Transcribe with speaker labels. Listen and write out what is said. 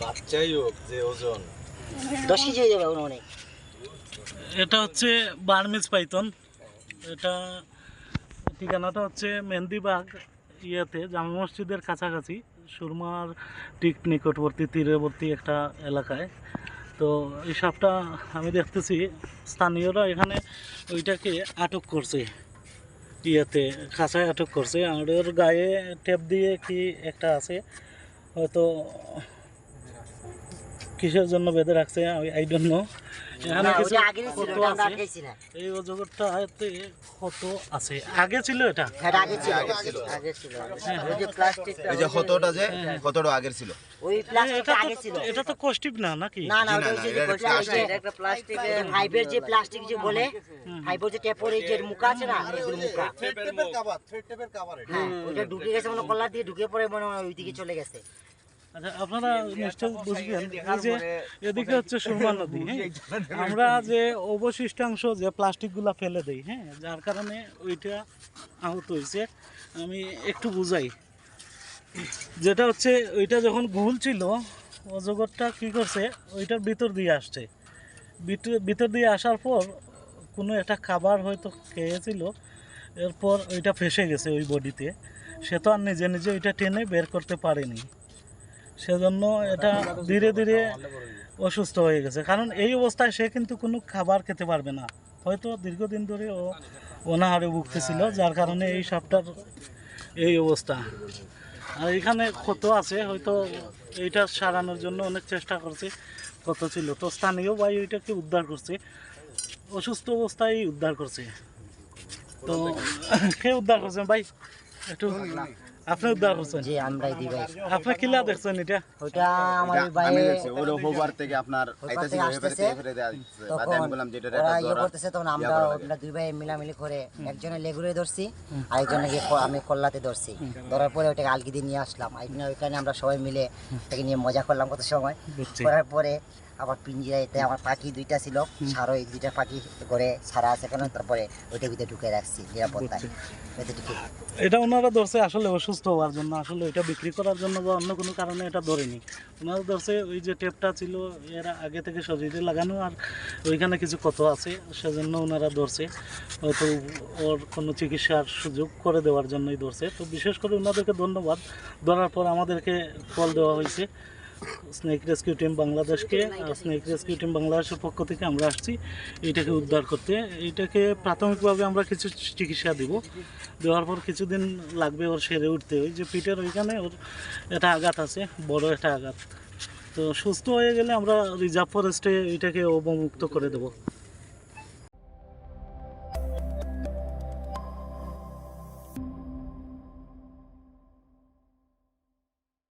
Speaker 1: বাচ্চাই হোক যে ওজন।
Speaker 2: দশ কেজি হয়ে যাবে অনেক।
Speaker 3: এটা হচ্ছে বার্মিজ পাইথন। এটা ঠিকানাটা হচ্ছে মেহেন্দিবাগ ইয়েতে জামা মসজিদের কাছাকাছি সুরমার ঠিক নিকটবর্তী তীরবর্তী একটা এলাকায়। তো এই সাপটা আমি দেখতেছি স্থানীয়রা এখানে ওইটাকে আটক করছে। ইয়েতে খাঁচায় আটক করছে। আর ওর গায়ে টেপ দিয়ে কি একটা আছে, হয়তো কিসের জন্য বেঁধে রাখছে আই ডোন্ট নো এখানে কিছু
Speaker 2: ওটা আগেরই ছিল
Speaker 3: ক্ষত আছে। এই অজগরটাতে কত আছে। আগে ছিল এটা?
Speaker 2: হ্যাঁ আগে ছিল। আগে ছিল। ওই যে প্লাস্টিক
Speaker 1: এই যে ক্ষতটা যে ক্ষতটা আগের ছিল?
Speaker 2: ওই প্লাস্টিকটা আগে ছিল।
Speaker 3: এটা তো কষ্টিপ না নাকি?
Speaker 2: না না
Speaker 1: জি,
Speaker 2: ওটা
Speaker 1: না,
Speaker 2: ওই যে
Speaker 1: না, এটা
Speaker 2: plastic,
Speaker 1: plastic।
Speaker 2: এটা একটা প্লাস্টিক ফাইবার যে প্লাস্টিক যে বলে ফাইবার যে টেপর এই যে মুখা আছে না এগুলো মুখা। হ্যাঁ ওটা ঢুকে গেছে মানে কলার দিয়ে ঢুকে পড়ে মনে হয় ওইদিকে চলে গেছে।
Speaker 3: আচ্ছা আপনারা নিশ্চয় বুঝবেন এই যে এদিকে হচ্ছে সুরমা নদী হ্যাঁ? আমরা যে অবশিষ্টাংশ যে প্লাস্টিকগুলো ফেলে দেই হ্যাঁ যার কারণে ওইটা আহত হয়েছে আমি একটু বুঝাই। যেটা হচ্ছে ওইটা যখন ভুল ছিল অজগরটা কি করছে ওইটার ভিতর দিয়ে আসছে। ভিতর- ভিতর দিয়ে আসার পর কোনো একটা খাবার হয়তো খেয়েছিল এরপর ওইটা ফেসে গেছে ওই বডিতে। সে তো আর নিজে নিজে ওইটা টেনে বের করতে পারেনি। সেজন্য এটা ধীরে ধীরে অসুস্থ হয়ে গেছে। কারণ এই অবস্থায় সে কিন্তু কোনো খাবার খেতে পারবে না। হয়তো দীর্ঘদিন ধরে ও অনাহারে ভুগতেছিল, যার কারণে এই সাপটার এই অবস্থা। আর এখানে কত আছে, হয়তো এইটা সারানোর জন্য অনেক চেষ্টা করছে কত ছিল। তো স্থানীয় ভাই ওইটাকে উদ্ধার করছে। অসুস্থ অবস্থায় উদ্ধার করছে। তো কে উদ্ধার করছেন ভাই? একটু আপনি উদ্ধার করছেন?
Speaker 2: যে আমরাই দিই ভাই।
Speaker 3: আপনি কিলা দেখছেন এটা?
Speaker 2: ওইটা আমার ভাই
Speaker 1: আমি দেখছি ওর হোবার থেকে আপনার আইতাছি বাদে আমি বললাম যেটা একটা
Speaker 2: ইয়ে করতেছে তখন আমরা ওটা দুই ভাই মিলামিলি করে একজনে লেগুরে ধরছি আর একজনে গিয়ে আমি কল্লাতে ধরছি। ধরার পরে ওটাকে আলগি দিয়ে নিয়ে আসলাম। ওইখানে আমরা সবাই মিলে ওটাকে নিয়ে মজা করলাম কত সময়। করার পরে আবার পিঞ্জিরাইতে আমার পাখি দুইটা ছিল সারো এই দুইটা পাখি করে সারা আছে কেন? তারপরে ওইটার ভিতরে ঢুকে রাখছি নিরাপত্তায়।
Speaker 3: এটা ওনারা ধরছে আসলে অসুস্থ হওয়ার জন্য আসলে এটা বিক্রি করার জন্য বা অন্য কোনো কারণে এটা ধরেনি। ওনারা ধরছে ওই যে টেপটা ছিল এরা আগে থেকে শরীরে লাগানো আর ওইখানে কিছু কত আছে সেজন্য ওনারা ধরছে। হয়তো ওর কোনো চিকিৎসার সুযোগ করে দেওয়ার জন্যই ধরছে। তো বিশেষ করে ওনাদেরকে ধন্যবাদ। ধরার পর আমাদেরকে কল দেওয়া হয়েছে। স্নেক রেস্কিউ টিম বাংলাদেশকে স্নেক রেস্কিউ টিম বাংলাদেশের পক্ষ থেকে আমরা আসছি এটাকে উদ্ধার করতে। এটাকে প্রাথমিকভাবে আমরা কিছু চিকিৎসা দিব। দেওয়ার পর কিছুদিন লাগবে ওর সেরে উঠতে। ওই যে পিঠের ওইখানে ওর একটা আঘাত আছে, বড় একটা আঘাত। তো সুস্থ হয়ে গেলে আমরা রিজার্ভ ফরেস্টে এটাকে অবমুক্ত করে দেবো।